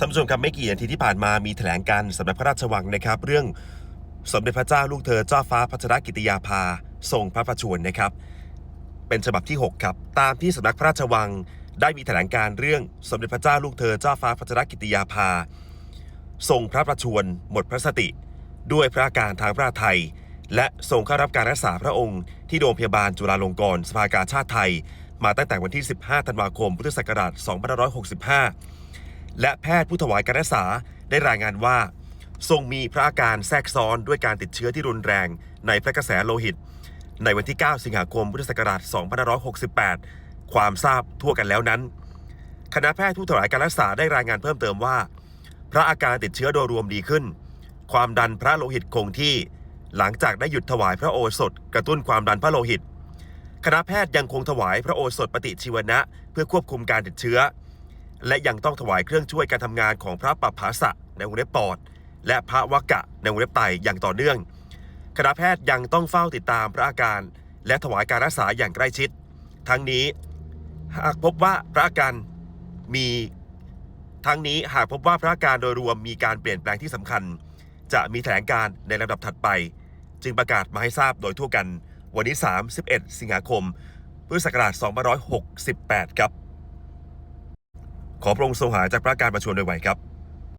ท่านผู้ชมครับไม่กี่นาทีที่ผ่านมามีแถลงการสำนักพระราชวังนะครับ เรื่องสมเด็จพระเจ้าลูกเธอเจ้าฟ้าพัชรกิติยาภาทรงพระประชวรนะครับ เป็นฉบับที่ 6 ครับ ตามที่สำนักพระราชวังได้มีแถลงการเรื่องสมเด็จพระเจ้าลูกเธอเจ้าฟ้าพัชรกิติยาภาทรงพระประชวรหมดพระสติ ด้วยพระอาการทางพระทัยและทรงเข้ารับการรักษาพระองค์ที่โรงพยาบาลจุฬาลงกรณ์สภากาชาติไทย มาตั้งแต่วันที่ 15 ธันวาคม พุทธศักราช2565 และแพทย์ผู้ถวายการรักษาได้รายงานว่า ทรงมีพระอาการแทรกซ้อนด้วยการติดเชื้อที่รุนแรงในพระกระแสโลหิต ในวันที่ 9 สิงหาคมพุทธศักราช2568 ความทราบทั่วกันแล้วนั้น คณะแพทย์ผู้ถวายการรักษาได้รายงานเพิ่มเติมว่า พระอาการติดเชื้อโดยรวมดีขึ้น ความดันพระโลหิตคงที่ หลังจากได้หยุดถวายพระโอสถ กระตุ้นความดันพระโลหิต คณะแพทย์ยังคงถวายพระโอสถปฏิชีวนะ เพื่อควบคุมการติดเชื้อ และยังต้องถวายเครื่องช่วยการทำงานของพระปัปภาสะในวงเล็บปอด และพระวกะในวงเล็บไตอย่างต่อเนื่อง คณะแพทย์ยังต้องเฝ้าติดตามพระอาการ และถวายการรักษาอย่างใกล้ชิด ทั้งนี้หากพบว่าพระอาการมีทั้งนี้หากพบว่าพระอาการโดยรวมมีการเปลี่ยนแปลงที่สำคัญ จะมีแถลงการในลำดับถัดไป จึงประกาศมาให้ทราบโดยทั่วกัน วันนี้31 สิงหาคม พุทธศักราช2568 ครับ ขอพระองค์ทรงหายจากพระการประชวรโดยไวครับ